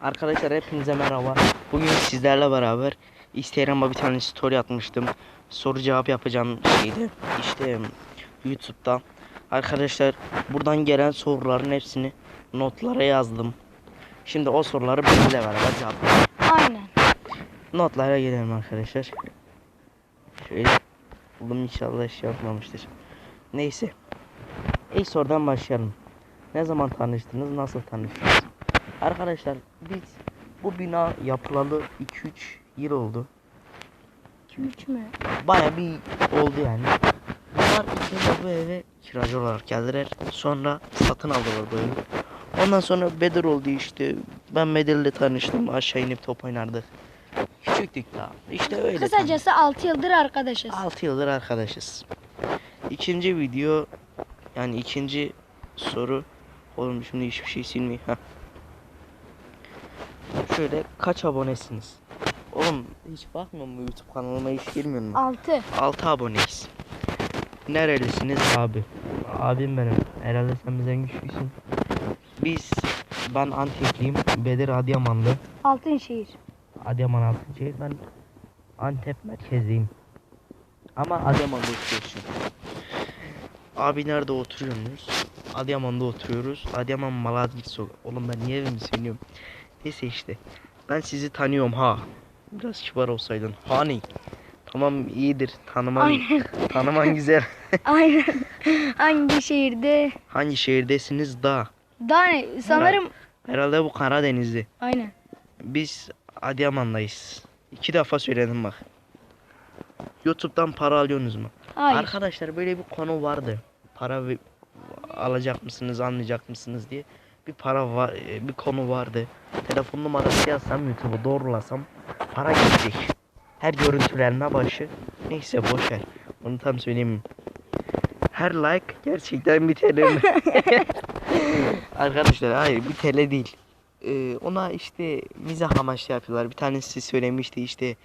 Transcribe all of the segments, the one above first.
Arkadaşlar hepinize merhaba. Bugün sizlerle beraber Instagram'a bir tane story atmıştım. Soru cevap yapacağım şeydi. İşte YouTube'da. Arkadaşlar buradan gelen soruların hepsini notlara yazdım. Şimdi o soruları bizimle beraber cevaplayalım. Aynen. Notlara gidelim arkadaşlar. Şöyle buldum inşallah şey yapmamıştır. Neyse. İlk sorudan başlayalım. Ne zaman tanıştınız? Nasıl tanıştınız? Arkadaşlar biz bu bina yapılalı 2-3 yıl oldu. 2-3 mü? Baya bir oldu yani. Bunlar önce bu eve kiracı olarak geldiler. Sonra satın aldılar bu evi. Ondan sonra Bedir oldu işte. Ben Bedir'le tanıştım. Aşağı inip top oynardık. Küçüktük daha. İşte öyle. Kısacası 6 yıldır arkadaşız. 6 yıldır arkadaşız. İkinci video yani ikinci soru oğlum şimdi hiçbir şey silmeyeyim. Şöyle kaç abonesiniz? Oğlum hiç bakmıyor mu YouTube kanalıma hiç girmiyor mu? 6. 6 aboneyiz. Nerelisiniz abi? Abim benim. Herhalde sen bizden güçlüsün. Biz ben Antepliyim. Bedir Adıyamanlı. Altınşehir. Adıyaman Altıncayır. Ben Antep merkezdeyim. Ama Adıyaman'da oturuyorsun. Abi nerede oturuyorsunuz? Adıyaman'da oturuyoruz. Adıyaman Malazgirt sokak. Oğlum ben niye evimi söylüyorum? Neyse işte. Ben sizi tanıyorum ha. Biraz kibar olsaydın. Hani? Tamam iyidir. Tanıman, Aynen. tanıman güzel. Aynen. Hangi şehirde? Hangi şehirdesiniz da? Daha ne? Sanırım Herhalde bu Karadeniz'de. aynen. Biz Adıyaman'dayız. İki defa söyledim bak. YouTube'dan para alıyorsunuz mu? Hayır. Arkadaşlar böyle bir konu vardı. Para alacak mısınız, almayacak mısınız diye bir para var, e, bir konu vardı. Telefon numarası yazsam YouTube'u doğrulasam para gidecek. Her görüntülenme başı. Neyse boş ver. Onu tam söyleyeyim. Her like gerçekten bir TL? Arkadaşlar hayır bir TL değil. Ee, ona işte mizah amaçlı yapıyorlar. Bir tanesi söylemişti işte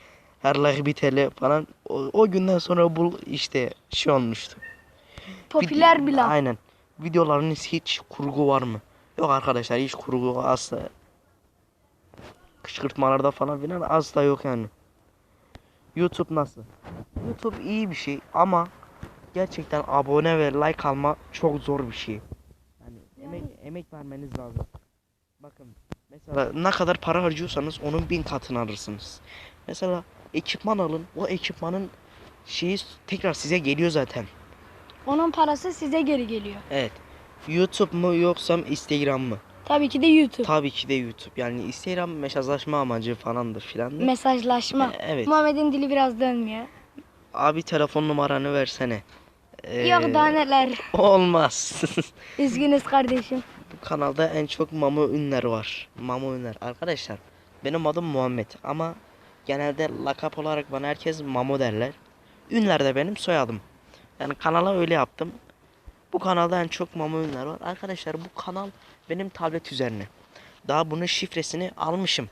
her like bir TL falan. O, o günden sonra bu işte şey olmuştu. Popüler bir laf. Aynen. Videolarınız hiç kurgu var mı? Yok arkadaşlar hiç kurgu asla. Kışkırtmalarda falan filan asla yok yani. YouTube nasıl? YouTube iyi bir şey ama gerçekten abone ve like alma çok zor bir şey. Yani emek emek vermeniz lazım. Bakın mesela ne kadar para harcıyorsanız onun bin katını alırsınız. Mesela ekipman alın. O ekipmanın şeyi tekrar size geliyor zaten. Onun parası size geri geliyor. Evet. YouTube mu yoksa Instagram mı? Tabii ki de YouTube. Tabii ki de YouTube. Yani Instagram mesajlaşma amacı falandır filan. Mesajlaşma. E, Evet. Muhammed'in dili biraz dönmüyor. Abi telefon numaranı versene. Ee, Yok daha neler. Olmaz. Üzgünüz kardeşim. Bu kanalda en çok Mamo Ünler var. Mamo Ünler. Arkadaşlar benim adım Muhammed ama genelde lakap olarak bana herkes Mamo derler. Ünler de benim soyadım. Yani kanala öyle yaptım. Bu kanalda en çok Mamo Ünler var. Arkadaşlar bu kanal benim tablet üzerine. Daha bunun şifresini almışım.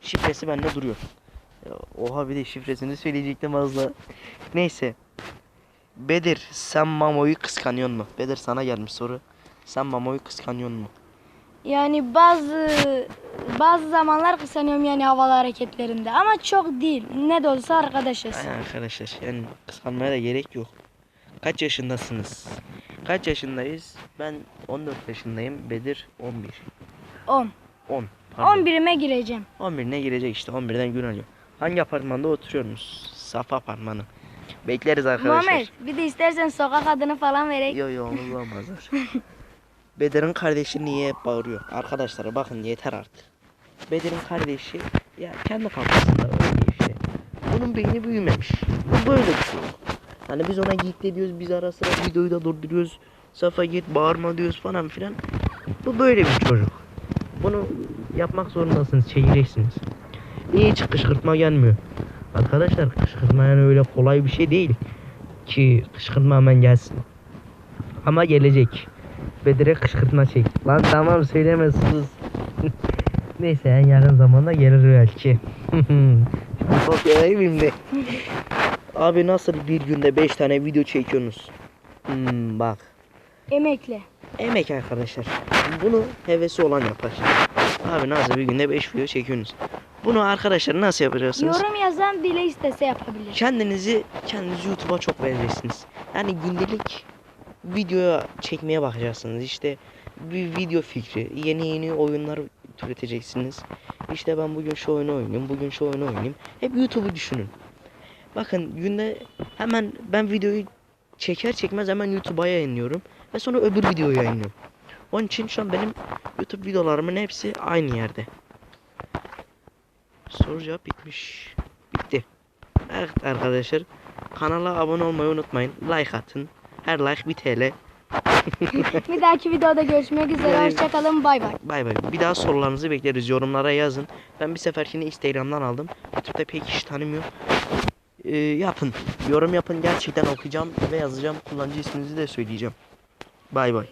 Şifresi bende duruyor. Oha bir de şifresini söyleyecektim az. Neyse. Bedir sen Mamo'yu kıskanıyor mu? Bedir sana gelmiş soru. Sen Mamo'yu kıskanıyor mu? Yani bazı bazı zamanlar kısanıyorum yani havalı hareketlerinde ama çok değil. Ne de olsa arkadaşız. Aynen arkadaşlar yani kıskanmaya da gerek yok. Kaç yaşındasınız? Kaç yaşındayız? Ben 14 yaşındayım. Bedir 11. 10. 10. Pardon. 11'ime gireceğim. 11'ine girecek işte 11'den gün alıyor. Hangi apartmanda oturuyorsunuz? Safa apartmanı. Bekleriz arkadaşlar. Muhammed bir de istersen sokak adını falan verek. Yo yo onu bulamazlar. Bedir'in kardeşi niye bağırıyor? Arkadaşlar bakın yeter artık. Bedir'in kardeşi ya kendi kafasında öyle işte. Bunun beyni büyümemiş. Bu böyle bir şey. Hani biz ona de diyoruz biz ara sıra videoyu da durduruyoruz. Safa git bağırma diyoruz falan filan. Bu böyle bir çocuk. Bunu yapmak zorundasınız, çekeceksiniz. Hiç kışkırtma gelmiyor. Arkadaşlar kışkırtma yani öyle kolay bir şey değil. Ki kışkırtma hemen gelsin. Ama gelecek. Bedir'e kışkırtma çek. Lan tamam söyleme sus. Neyse en yakın zamanda gelir belki. Kopyalayayım de. Abi nasıl bir günde 5 tane video çekiyorsunuz? Hmm, bak. Emekle. Emek arkadaşlar. Bunu hevesi olan yapar. Abi nasıl bir günde 5 video çekiyorsunuz. Bunu arkadaşlar nasıl yapacaksınız? Yorum yazan bile istese yapabilir. Kendinizi kendinizi YouTube'a çok vereceksiniz. Yani gündelik videoya çekmeye bakacaksınız. İşte bir video fikri, yeni yeni oyunlar türeteceksiniz. İşte ben bugün şu oyunu oynayayım, bugün şu oyunu oynayayım. Hep YouTube'u düşünün. Bakın günde hemen ben videoyu çeker çekmez hemen YouTube'a yayınlıyorum ve sonra öbür videoyu yayınlıyorum. Onun için şu an benim YouTube videolarımın hepsi aynı yerde. Soru cevap bitmiş. Bitti. Evet arkadaşlar kanala abone olmayı unutmayın. Like atın. Her like bir TL. Bir dahaki videoda görüşmek üzere. Hoşçakalın. Bay bay. Bay bay. Bir daha sorularınızı bekleriz. Yorumlara yazın. Ben bir seferkini Instagram'dan aldım. YouTube'da pek kişi tanımıyor. Ee, yapın. Yorum yapın. Gerçekten okuyacağım ve yazacağım. Kullanıcı isminizi de söyleyeceğim. Bay bay.